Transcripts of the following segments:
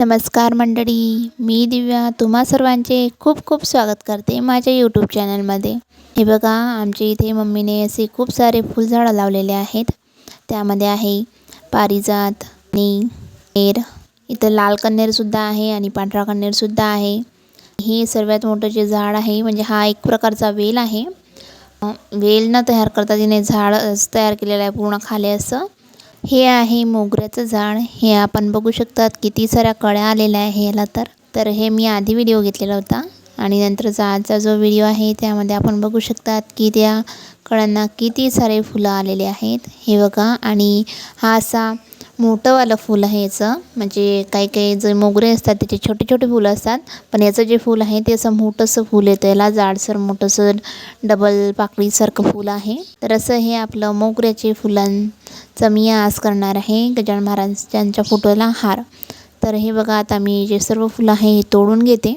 नमस्कार मंडळी मी दिव्या तुम्हा सर्वांचे खूप खूप स्वागत करते माझ्या यूट्यूब चॅनलमध्ये हे बघा आमच्या इथे मम्मीने असे खूप सारे फुलझाडं लावलेले आहेत. त्यामध्ये आहे पारिजात नी एर इथं लाल कन्नेरसुद्धा आहे आणि पांढरा कन्नेरसुद्धा आहे. हे सर्वात मोठं जे झाड आहे म्हणजे हा एक प्रकारचा वेल आहे. वेल न तयार करता तिने झाड तयार केलेलं आहे पूर्ण खाली असं. हे आहे मोगऱ्याचं झाड. हे आपण बघू शकतात किती साऱ्या कळ्या आलेल्या आहे ह्याला तर. तर हे मी आधी व्हिडिओ घेतलेला होता. आणि नंतरचा आजचा जो व्हिडिओ आहे त्यामध्ये आपण बघू शकतात की त्या कळ्यांना किती सारे फुलं आलेले आहेत. हे बघा. आणि हा असा मोठंवालं फूल आहे याचं. म्हणजे काही काही जे मोगरे असतात त्याचे छोटे छोटे फुलं असतात. पण याचं जे फूल आहे ते असं मोठंसं फूल येतं याला जाडसर मोठंसं डबल पाकळीसारखं फूल आहे. तर असं हे आपलं मोगऱ्याचे फुलांचं मी आज करणार आहे. गजानन महाराजांच्या फोटोला हार. तर हे बघा आता मी जे सर्व फुलं आहे हे तोडून घेते.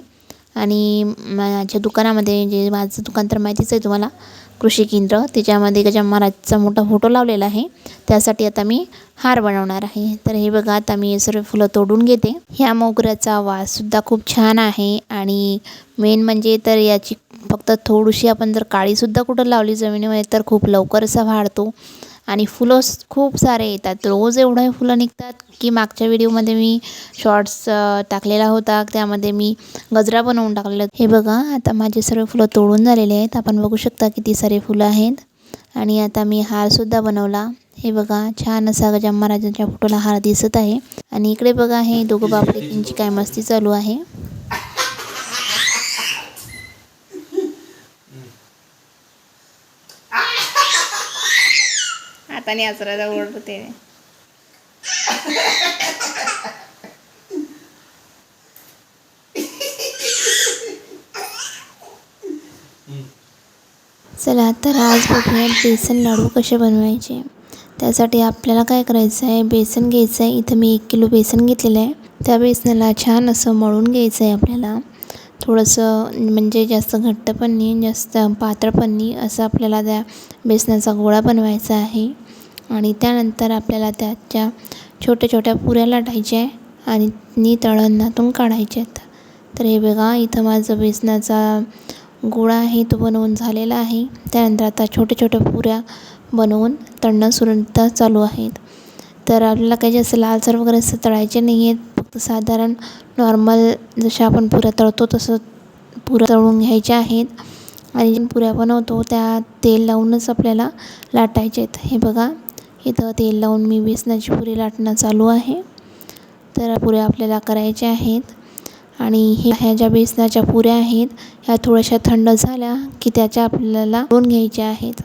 आणि माझ्या दुकानामध्ये जे माझं दुकान तर माहितीच आहे तुम्हाला. कृषी केंद्र त्याच्यामध्ये गजानन महाराजचा मोठा फोटो लावलेला आहे. त्यासाठी आता मी हार बनवणार आहे. तर हे बघा आता मी सर्व फुलं तोडून घेते. ह्या मोगऱ्याचा वाससुद्धा खूप छान आहे आणि मेन म्हणजे तर याची फक्त थोडीशी आपण जर काळीसुद्धा कुठं लावली जमिनीमध्ये तर खूप लवकर असा वाढतो. आणि फुलं खूप सारे येतात. रोज एवढे फुलं निघतात की मागच्या व्हिडिओमध्ये मी शॉर्ट्स टाकलेला होता. त्यामध्ये मी गजरा बनवून टाकलेला हे बघा आता माझे सर्व फुलं तोडून झालेले आहेत. आपण बघू शकता किती सारे फुलं आहेत. आणि आता मी हारसुद्धा बनवला. हे बघा छान असा गजाम महाराजांच्या फोटोला हार दिसत आहे. आणि इकडे बघा हे दोघं बापलेकींची काय मस्ती चालू आहे. हाताने आचरायला ओढते चला तर आज बघूया बेसन लाडू कसे बनवायचे. त्यासाठी आपल्याला काय करायचं आहे? बेसन घ्यायचं आहे. इथं मी एक किलो बेसन घेतलेलं आहे. त्या बेसनाला छान असं मळून घ्यायचं आहे आपल्याला. थोडंसं म्हणजे जास्त घट्ट पण नाही जास्त पातळ पण नाही असं आपल्याला त्या बेसनाचा गोळा बनवायचा आहे. आणि त्यानंतर आपल्याला त्याच्या छोट्या छोट्या पुऱ्या लाटायच्या आहे आणि नी तळणातून काढायच्या आहेत. तर हे बघा इथं माझं बेसनाचा गोळा आहे तो बनवून झालेला आहे. त्यानंतर आता छोट्या छोट्या पुऱ्या बनवून तळणं सुद्धा चालू आहेत. तर आपल्याला काही जास्त लालसर वगैरे असं तळायचे नाही आहेत. फक्त साधारण नॉर्मल जशा आपण पुऱ्या तळतो तसं पुऱ्या तळून घ्यायच्या आहेत. आणि जे पुऱ्या बनवतो त्या तेल लावूनच आपल्याला लाटायचे आहेत. हे बघा इथं तेल लावून मी बेसनाची पुरी लाटणं चालू आहे. तर पुऱ्या आपल्याला करायच्या आहेत. आणि हे ह्या ज्या बेसनाच्या पुऱ्या आहेत ह्या थोड्याशा थंड झाल्या की त्याच्या आपल्याला दोन घ्यायच्या आहेत.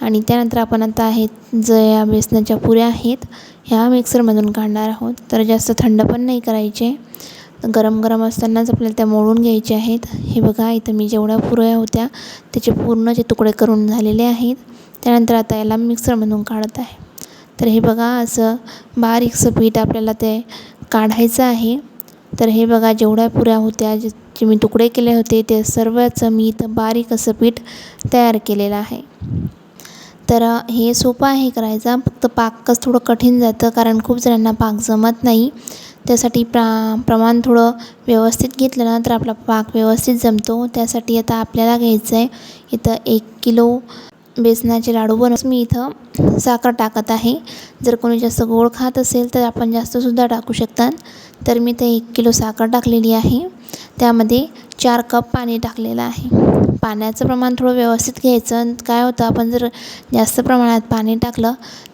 आणि त्यानंतर आपण आता आहेत ज्या बेसनाच्या पुऱ्या आहेत ह्या मिक्सरमधून काढणार आहोत. तर जास्त थंड पण नाही करायचे. गरम गरम असतानाच आपल्याला त्या मोडून घ्यायच्या आहेत. हे बघा इथं मी जेवढ्या पुऱ्या होत्या त्याचे पूर्ण जे तुकडे करून झालेले आहेत. त्यानंतर आता याला मिक्सरमधून काढत आहे. तर हे बघा असं बारीकसं पीठ आपल्याला ते काढायचं आहे. तर हे बघा जेवढ्या पुऱ्या होत्या जे जे मी तुकडे केले होते ते सर्वचं मी इथं बारीक असं पीठ तयार केलेलं आहे. तर हे सोपं आहे करायचा. फक्त पाकच थोडं कठीण जातं कारण खूप जणांना पाक जमत नाही. त्यासाठी प्रा प्रमाण थोडं व्यवस्थित घेतलं ना तर आपला पाक व्यवस्थित जमतो. त्यासाठी आता आपल्याला घ्यायचं आहे इथं एक किलो बेसनाचे लाडू बनव मी इथं साखर टाकत आहे. जर कोणी जास्त गोड खात असेल तर आपण जास्तसुद्धा टाकू शकतात. तर मी ते एक किलो साखर टाकलेली आहे. त्यामध्ये चार कप पाणी टाकलेलं आहे. पाण्याचं प्रमाण थोडं व्यवस्थित घ्यायचं काय होतं आपण जर जास्त प्रमाणात पाणी टाकलं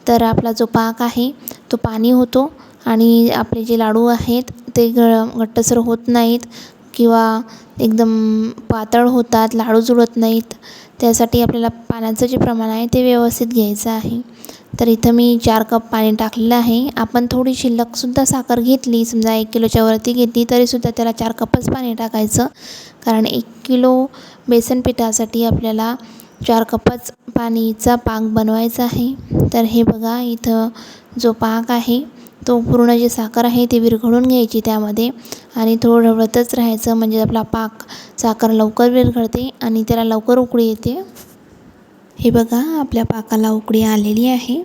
तर आपला जो पाक आहे तो पाणी होतो आणि आपले जे लाडू आहेत ते ग घट्टसर होत नाहीत किंवा एकदम पातळ होतात लाडू जुळत नाहीत. त्यासाठी आपल्याला पाण्याचं जे प्रमाण आहे ते व्यवस्थित घ्यायचं आहे. तर इथं मी चार कप पाणी टाकलेलं आहे. आपण थोडी शिल्लकसुद्धा साखर घेतली समजा एक किलोच्या वरती घेतली तरीसुद्धा त्याला चार कपच पाणी टाकायचं. कारण एक किलो बेसन पिठासाठी आपल्याला चार कपच पाणीचा पाक बनवायचा आहे. तर हे बघा इथं जो पाक आहे तो पूर्ण जे साखर आहे ती विरघळून घ्यायची त्यामध्ये. आणि थोडं ढवळतच राहायचं म्हणजे आपला पाक साखर लवकर विरघळते आणि त्याला लवकर उकळी येते. हे बघा आपल्या पाकाला उकळी आलेली आहे.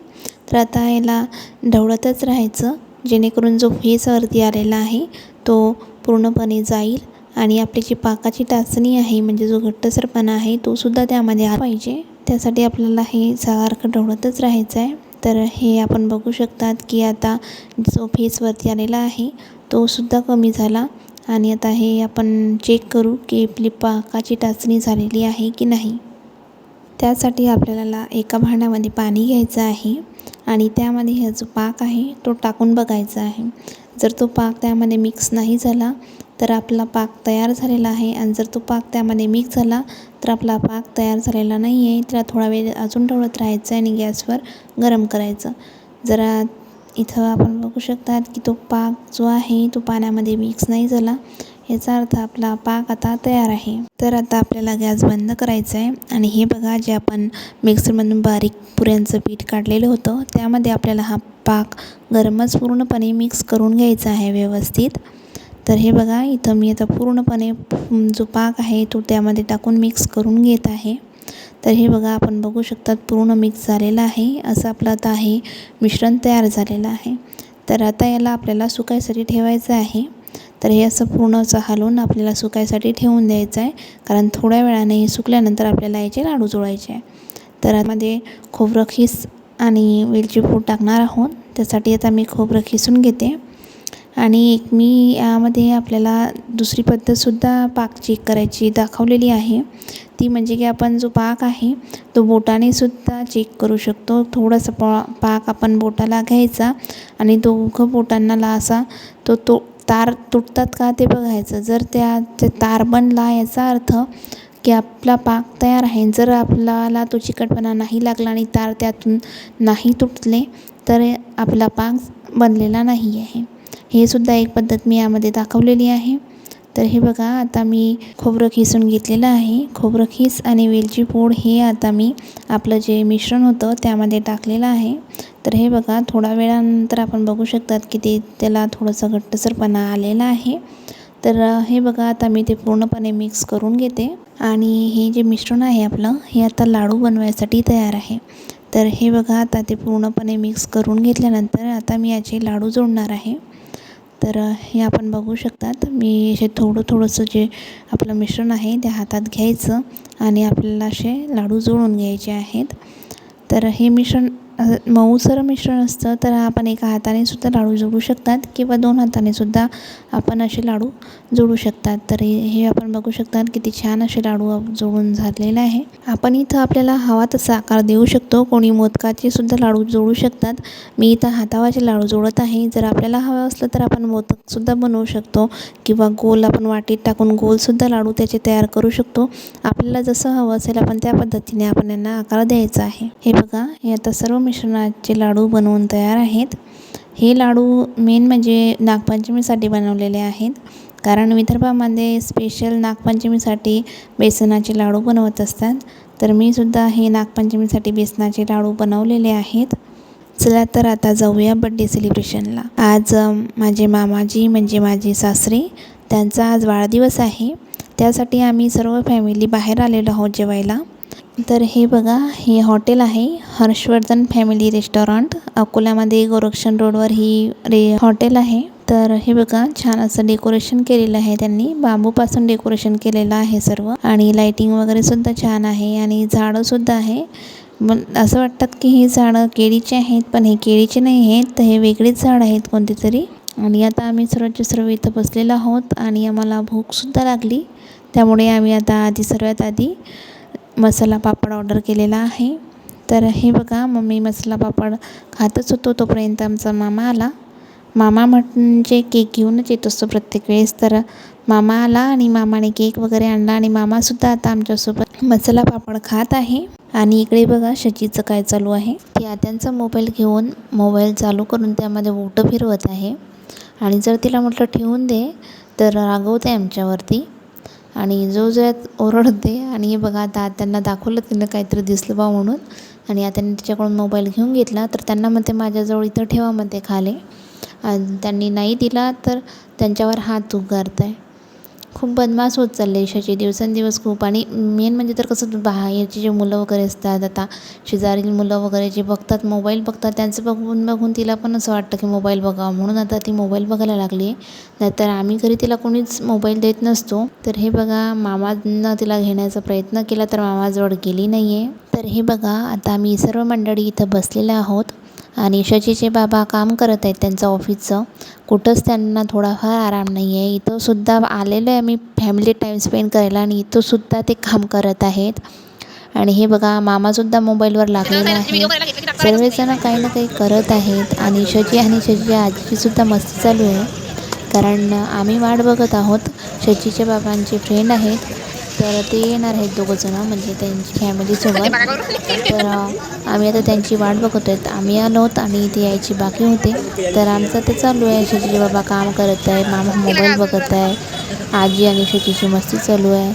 तर आता याला ढवळतच राहायचं. जेणेकरून जो फेस वरती आलेला आहे तो पूर्णपणे जाईल. आणि आपली जी पाकाची टाचणी आहे म्हणजे जो घट्टसरपणा आहे तोसुद्धा त्यामध्ये आला पाहिजे. त्यासाठी आपल्याला हे सारखं ढवळतच राहायचं आहे. तर हे आपण बघू शकतात की आता जो फेसवरती आलेला आहे तो सुद्धा कमी झाला. आणि आता हे आपण चेक करू की आपली पाकाची टाचणी झालेली आहे की नाही. त्यासाठी आपल्याला एका भांड्यामध्ये पाणी घ्यायचं आहे आणि त्यामध्ये हा जो पाक आहे तो टाकून बघायचा आहे. जर तो पाक त्यामध्ये मिक्स नाही झाला तर आपला पाक तयार झालेला आहे. आणि जर तो पाक त्यामध्ये मिक्स झाला तर आपला पाक तयार झालेला नाही आहे त्याला थोडा वेळ अजून ढवळत राहायचं आणि गॅसवर गरम करायचं. जरा इथं आपण बघू शकतात की तो पाक जो आहे तो पाण्यामध्ये मिक्स नाही झाला. याचा अर्थ आपला पाक आता तयार आहे. तर आता आपल्याला गॅस बंद करायचा आहे आणि हे बघा जे आपण मिक्सरमधून बारीक पुऱ्यांचं पीठ काढलेलं होतं त्यामध्ये आपल्याला हा पाक गरमच पूर्णपणे मिक्स करून घ्यायचा आहे व्यवस्थित. तर हे बघा इथं मी आता पूर्णपणे जो पाक आहे तो त्यामध्ये टाकून मिक्स करून घेत आहे. तर हे बघा आपण बघू शकतात पूर्ण मिक्स झालेलं आहे. असं आपलं आता हे मिश्रण तयार झालेलं आहे. तर आता याला आपल्याला सुकायसाठी ठेवायचं आहे. तर हे असं पूर्ण असं हलवून आपल्याला सुकायसाठी ठेवून द्यायचं आहे. कारण थोड्या वेळाने हे सुकल्यानंतर आपल्याला याचे लाडू जोडायचे आहे. तर आतमध्ये खोबरं खिस आणि वेलची पूड टाकणार आहोत. त्यासाठी आता मी खोबरं खिसून घेते. आणि एक मी यामध्ये आपल्याला दुसरी पद्धतसुद्धा पाक चेक करायची दाखवलेली आहे. ती म्हणजे की आपण जो पाक आहे तो बोटानेसुद्धा चेक करू शकतो. थोडासा पा पाक आपण बोटाला घ्यायचा आणि दोघं बोटांना असा तो तो तार तुटतात का ते बघायचं. जर त्या ते तार बनला याचा अर्थ की आपला पाक तयार आहे. जर आपल्याला तो चिकटपणा नाही लागला आणि तार त्यातून नाही तुटले तर आपला पाक बनलेला नाही आहे हे सुद्धा एक पद्धत मी यामध्ये दाखवलेली आहे. तर हे बघा आता मी खोबरं खिसून घेतलेलं आहे. खोबरं खीस आणि वेलची पूड हे आता मी आपलं जे मिश्रण होतं त्यामध्ये टाकलेलं आहे. तर हे बघा थोडा वेळानंतर आपण बघू शकतात की ते त्याला थोडंसं घट्टसरपणा आलेला आहे. तर हे बघा आता मी ते पूर्णपणे मिक्स करून घेते. आणि हे जे मिश्रण आहे आपलं हे आता लाडू बनवायसाठी तयार आहे. तर हे बघा आता ते पूर्णपणे मिक्स करून घेतल्यानंतर आता मी याचे लाडू जोडणार आहे. तर हे आपण बघू शकतात. मी असे थोडं थोडंसं जे आपलं मिश्रण आहे ते हातात घ्यायचं आणि आपल्याला असे लाडू जोडून घ्यायचे आहेत. तर हे मिश्रण मऊसर मिश्रण असतं तर आपण एका हाताने सुद्धा लाडू जोडू शकतात किंवा दोन हाताने सुद्धा आपण असे लाडू जोडू शकतात. तर हे आपण बघू शकतात किती छान असे लाडू जोडून झालेले आहे. आपण इथं आपल्याला हवा तसा आकार देऊ शकतो. कोणी मोदकाचे सुद्धा लाडू जोडू शकतात. मी इथं हातावाचे लाडू जोडत आहे. जर आपल्याला हवं असलं तर आपण मोदकसुद्धा बनवू शकतो किंवा गोल आपण वाटीत टाकून गोलसुद्धा लाडू त्याचे तयार करू शकतो. आपल्याला जसं हवं असेल आपण त्या पद्धतीने आपण यांना आकार द्यायचा आहे. हे बघा हे आता सर्व मिश्रणाचे लाडू बनवून तयार आहेत. हे लाडू मेन म्हणजे नागपंचमीसाठी बनवलेले आहेत. कारण विदर्भामध्ये स्पेशल नागपंचमीसाठी बेसनाचे लाडू बनवत असतात. तर मी सुद्धा हे नागपंचमीसाठी बेसनाचे लाडू बनवलेले आहेत. चला तर आता जाऊया बड्डे सेलिब्रेशनला आज माझे मामाजी म्हणजे माझे सासरे त्यांचा आज वाढदिवस आहे. त्यासाठी आम्ही सर्व फॅमिली बाहेर आलेलो आहोत जेवायला. तर हे बघा हे हॉटेल आहे हर्षवर्धन फॅमिली रेस्टॉरंट. अकोल्यामध्ये गोरक्षण रोडवर ही रे हॉटेल आहे. तर हे बघा छान असं डेकोरेशन केलेलं आहे त्यांनी. बांबूपासून डेकोरेशन केलेलं आहे सर्व. आणि लाईटिंग वगैरे सुद्धा छान आहे आणि झाडंसुद्धा आहे. मग असं वाटतात की हे झाडं केळीचे आहेत पण हे केळीचे नाही आहेत. तर हे वेगळेच झाड आहेत कोणते तरी आणि आता आम्ही सर्वच सर्व इथं बसलेलो आहोत आणि आम्हाला भूकसुद्धा लागली. त्यामुळे आम्ही आता आधी सर्वात आधी मसाला पापड ऑर्डर केलेला आहे. तर हे बघा मम्मी मसाला पापड खातच होतो तोपर्यंत आमचा मामा आला. मामा म्हणजे केक घेऊनच येत असतो प्रत्येक वेळेस. तर मामा आला आणि मामाने केक वगैरे आणला आणि मामासुद्धा आता आमच्यासोबत मसाला पापड खात आहे. आणि इकडे बघा शचीचं काय चालू आहे. ती आत्यांचा मोबाईल घेऊन मोबाईल चालू करून त्यामध्ये बोटं फिरवत आहे. आणि जर तिला म्हटलं ठेवून दे तर रागवते आमच्यावरती. आणि जो जोरात ओरडते आणि हे बघा आता त्यांना दाखवलं तिनं काहीतरी दिसलं बा म्हणून. आणि आता त्यांनी तिच्याकडून मोबाईल घेऊन घेतला. तर त्यांना म्हणते माझ्याजवळ इथं ठेवा म्हणते खाली. आणि त्यांनी नाही दिला तर त्यांच्यावर हात उगारत आहे खूप बदमाश होत चालले यशाची. दिवसेंदिवस खूप आणि मेन म्हणजे तर कसं बाहेरची जे मुलं वगैरे असतात आता शेजारील मुलं वगैरे जे बघतात मोबाईल बघतात त्यांचं बघून बघून तिला पण असं वाटतं की मोबाईल बघावं. म्हणून आता ती मोबाईल बघायला लागली. आहे नाहीतर आम्ही घरी तिला कोणीच मोबाईल देत नसतो. तर हे बघा मामानं तिला घेण्याचा प्रयत्न केला तर मामाजवळ गेली नाही आहे तर हे बघा आता आम्ही सर्व मंडळी इथं बसलेल्या आहोत. आणि शचीचे बाबा काम करत आहेत त्यांचं ऑफिसचं कुठंच त्यांना थोडाफार आराम नाही आहे इथंसुद्धा आलेलो आहे आम्ही फॅमिली टाईम स्पेंड करायला आणि इथंसुद्धा ते काम करत आहेत. आणि हे बघा मामासुद्धा मोबाईलवर लागलेला आहे. सर्वजण काही ना काही करत आहेत आणि शची आणि शची आजीचीसुद्धा मस्ती चालू आहे. कारण आम्ही वाट बघत आहोत. शचीच्या बाबांचे फ्रेंड आहेत. तर ते येणार आहेत दोघंजणं म्हणजे त्यांची फॅमिलीसोबत तर आम्ही आता त्यांची वाट बघत आहेत आम्ही आलो आहोत आणि इथे यायची बाकी होते. तर आमचं ते चालू आहे. शचीचे बाबा काम करत आहे मामा मोबाईल बघत आहे. आजी आणि शचीची मस्ती चालू आहे.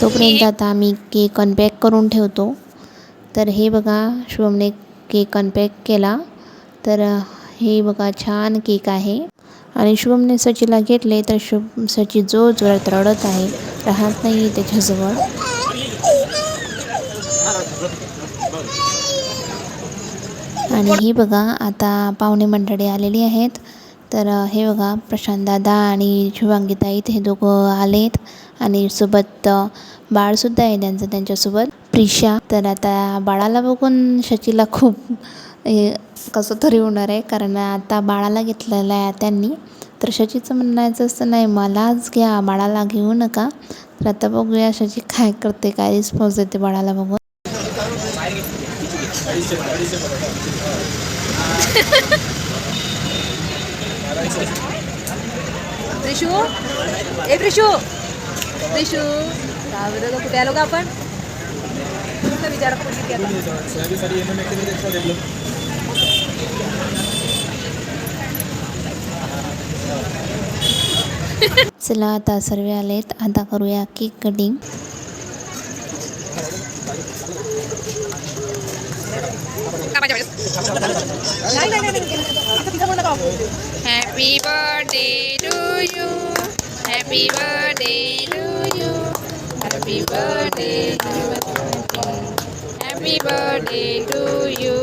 तोपर्यंत आता आम्ही केक अनपॅक करून ठेवतो. तर हे बघा शुभमने केक अनपॅक केला. तर हे बघा छान केक आहे. आणि शुभमने सचीला घेतले तर शुभ सची जो जोरात रडत आहे. राहत नाही त्याच्याजवळ. आणि हे बघा आता पाहुणे मंडळी आलेली आहेत. तर हे बघा प्रशांत दादा आणि शुभांगीताई हे दोघं आलेत. आणि सोबत बाळसुद्धा आहे त्यांचं त्यांच्यासोबत. प्रिशा. तर आता बाळाला बघून शचीला खूप हे कसं तरी होणार आहे. कारण आता बाळाला घेतलेलं आहे त्यांनी. तर शचीचं म्हणायचं असतं नाही मलाच घ्या बाळाला घेऊ नका. तर आता बघूया शची काय करते काय रिस्पॉन्स देते बाळाला बघून. त्रिशू? ए त्रिशू? त्रिशू? कुठे आलो का आपण? कुठला विचार करून किती आता? चला आता सर्व आलेत आता करूया केक कटिंग नाही नाही नाही, नाही आता तिचा बोल नका happy birthday to you happy birthday to you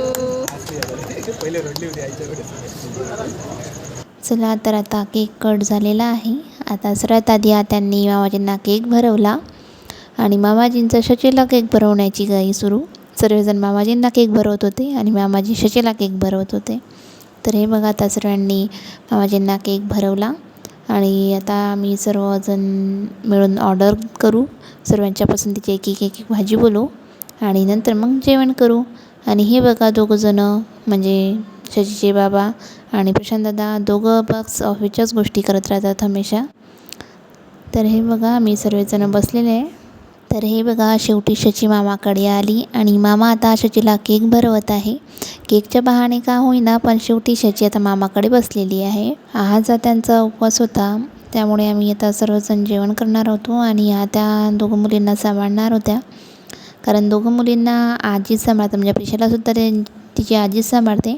चला तर आता केक कट झालेला आहे. आता सर्वात आधी हा त्यांनी मामाजींना केक भरवला. आणि मामाजींचा शचेला केक भरवण्याची गाई सुरू. सर्वजण मामाजींना केक भरवत होते आणि मामाजी शचेला केक भरवत होते. तर हे बघा आता सर्वांनी मामाजींना केक भरवला. आणि आता आम्ही सर्वजण मिळून ऑर्डर करू. सर्वांच्या पसंतीची एक एक एक एक भाजी बोलू. आणि नंतर मग जेवण करू. आणि हे बघा दोघंजणं म्हणजे शशीचे बाबा आणि प्रशांतदादा दोघं बक्स ऑफिसच्याच गोष्टी करत राहतात हमेशा. तर हे बघा मी सर्वजणं बसलेले आहे. तर हे बघा शेवटी शची मामाकडे आली आणि मामा आता शचीला केक भरवत आहे. केकच्या बहाणे का होईना पण शेवटी शची आता मामाकडे बसलेली आहे. आजचा त्यांचा उपवास होता त्यामुळे आम्ही आता सर्वजण जेवण करणार होतो आणि आता त्या दोघं मुलींना सांभाळणार होत्या. कारण दोघं मुलींना आजीच सांभाळतात. म्हणजे प्रिशालासुद्धा ते तिची आजीच सांभाळते.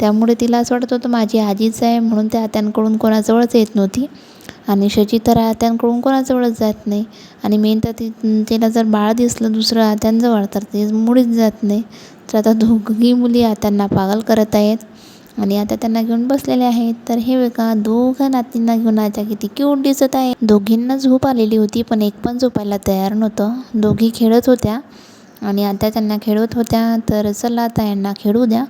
त्यामुळे तिला असं वाटत होतं माझी आजीच आहे म्हणून त्या आत्यांकडून कोणाजवळच येत नव्हती. आणि शची तर आत्यांकडून कोणाजवळच जात नाही. आणि मेन तर ती तिला जर बाळ दिसलं दुसरं आत्यांजवळ तर ते मुळीच जात नाही. तर आता दोघी मुली आत्यांना पागल करत आहेत. आणि आता त्यांना घेऊन बसलेले आहेत. तर हे बघा दोघं नातींना घेऊन आता किती क्यूट दिसत आहे. दोघींना झोप आलेली होती पण एक पण झोपायला तयार नव्हतं. दोघी खेळत होत्या आणि आता त्यांना खेळवत होत्या. तर चला आता यांना खेळू द्या.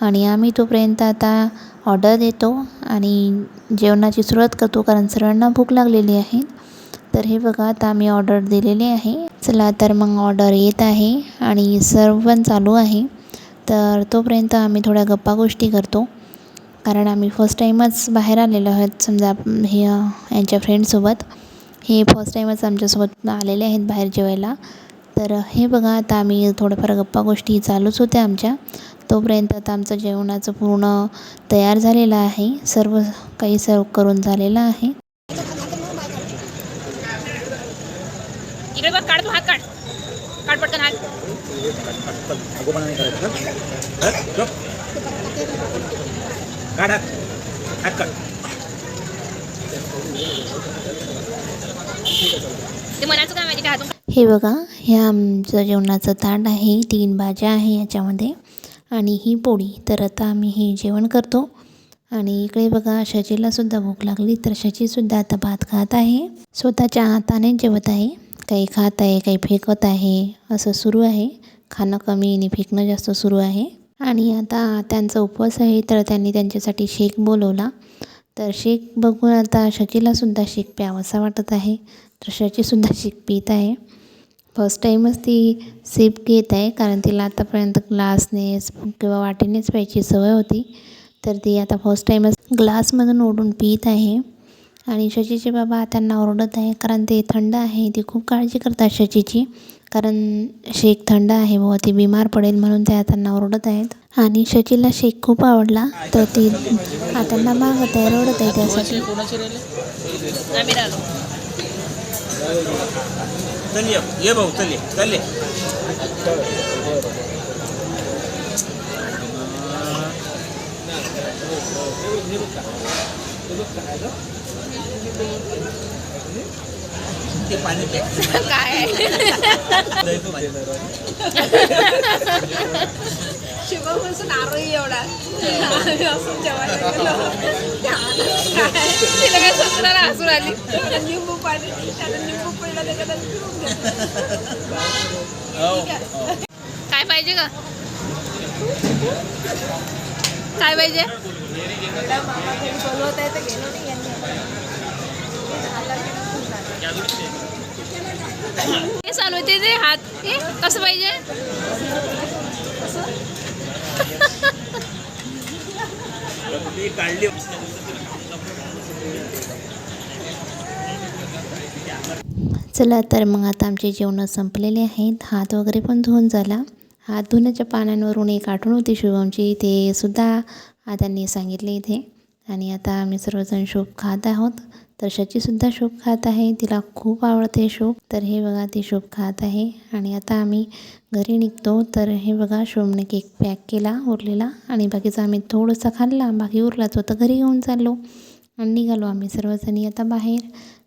आणि आम्ही तोपर्यंत आता ऑर्डर देतो आणि जेवणाची सुरुवात करतो कारण सर्वांना भूक लागलेली आहे. तर हे बघा आता आम्ही ऑर्डर दिलेली आहे. चला तर मग ऑर्डर येत आहे आणि सर्व पण चालू आहे. तर तोपर्यंत आम्ही थोड्या गप्पा गोष्टी करतो. कारण आम्ही फर्स्ट टाईमच बाहेर आलेलो आहोत समजा हे यांच्या फ्रेंडसोबत हे फर्स्ट टाईमच आमच्यासोबत आलेले आहेत बाहेर जेवायला. तर हे बघा आता आम्ही थोडंफार गप्पा गोष्टी चालूच होत्या आमच्या. तोपर्यंत आता आमचं जेवणाचं पूर्ण तयार झालेलं आहे. सर्व काही सर्व करून झालेलं आहे. इकडे बघ काढ तू हात काढ. काढ पटकन हात. नाही करायचं? चुप. काढ हात हात काढ. ते मनाचं काय माहिती का हातून. हे बघा हे आमचं जेवणाचं ताट आहे. तीन भाज्या आहे याच्यामध्ये. आणि ही पोळी. तर आता आम्ही हे जेवण करतो. आणि इकडे बघा शचीलासुद्धा भूक लागली. तर शचीसुद्धा आता भात खात आहे. स्वतःच्या हाताने जेवत आहे. काही खात आहे काही फेकत आहे. असं सुरू आहे. खाणं कमी आणि फेकणं जास्त सुरू आहे. आणि आता त्यांचा उपवास आहे तर त्यांनी त्यांच्यासाठी शेक बोलवला. तर शेक बघून आता शचीलासुद्धा शेक प्यावासा वाटत आहे. तर शचीसुद्धा शेक पित आहे. फर्स्ट टाईमच ती सिप घेत आहे कारण तिला आतापर्यंत ग्लासनेच किंवा वाटेनेच प्यायची सवय होती. तर ती आता फर्स्ट टाईमच ग्लासमधून ओढून पित आहे. आणि शचीचे बाबा त्यांना ओरडत आहे कारण ते थंड आहे. ती खूप काळजी करतात शचीची कारण शेक थंड आहे व ती बिमार पडेल म्हणून त्या त्यांना ओरडत आहेत. आणि शचीला शेक खूप आवडला तर ती त्यांना मागत आहे रडत आहे त्यासाठी. ये भाऊ चल चल ते पाणी. काय. शुभम नारोळी एवढा. आम्ही असं जेवायला गेलो. तिला काय हसून आली. लिंबू पाणी त्याला लिंबू पडलं त्याच्यात. काय पाहिजे का काय पाहिजे बोलवत आहे तर गेलो नाही हे चालू आहे. ते हात. हे कसं पाहिजे? काढली चला तर मग आता आमचे जेवणं संपलेले आहेत. हात वगैरे पण धुवून झाला. हात धुण्याच्या पानांवरून एक आठवण होती शुभमची. ते सुद्धा आदांनी त्यांनी सांगितले इथे. आणि आता आम्ही सर्वजण शुभ खात आहोत. तर शचीसुद्धा शोप खात आहे. तिला खूप आवडते शोप तर हे बघा ती शोप खात आहे. आणि आता आम्ही घरी निघतो. तर हे बघा शोभने केक पॅक केला उरलेला. आणि बाकीचा आम्ही थोडंसं खाल्ला. बाकी उरलाच तो तर घरी घेऊन चाललो. आणि निघालो आम्ही सर्वजणी आता बाहेर.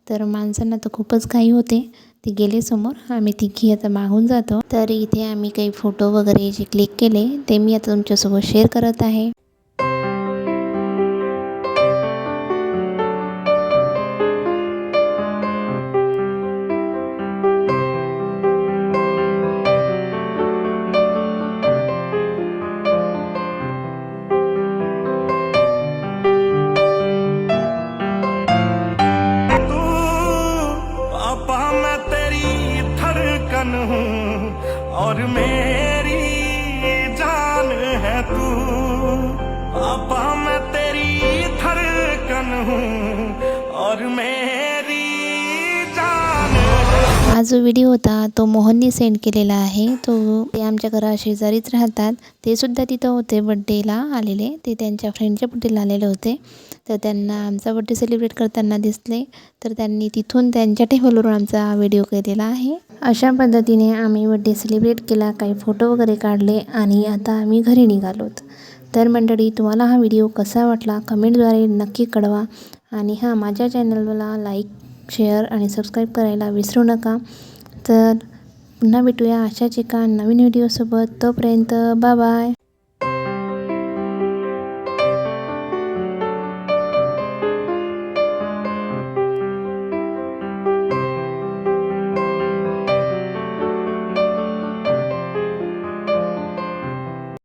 तर माणसांना तर खूपच घाई होते. ती गेले समोर. आम्ही तिघी आता मागून जातो. तर इथे आम्ही काही फोटो वगैरे जे क्लिक केले ते मी आता तुमच्यासोबत शेअर करत आहे. মর্মে जो व्हिडिओ होता तो मोहननी सेंड केलेला आहे. तो ते आमच्या घरा शेजारीच राहतात. ते सुद्धा तिथं होते बड्डेला आलेले. ते त्यांच्या फ्रेंडच्या बड्डेला आलेले होते. तर त्यांना आमचा बड्डे सेलिब्रेट करताना दिसले. तर त्यांनी तिथून त्यांच्या टेबलवरून आमचा व्हिडिओ केलेला आहे. अशा पद्धतीने आम्ही बड्डे सेलिब्रेट केला काही फोटो वगैरे काढले आणि आता आम्ही घरी निघालोत. तर मंडळी तुम्हाला हा व्हिडिओ कसा वाटला? कमेंटद्वारे नक्की कळवा. आणि हां माझ्या चॅनलला लाईक शेअर आणि सबस्क्राईब करायला विसरू नका. तर पुन्हा भेटूया अशाच एका नवीन व्हिडिओसोबत तोपर्यंत बाय बाय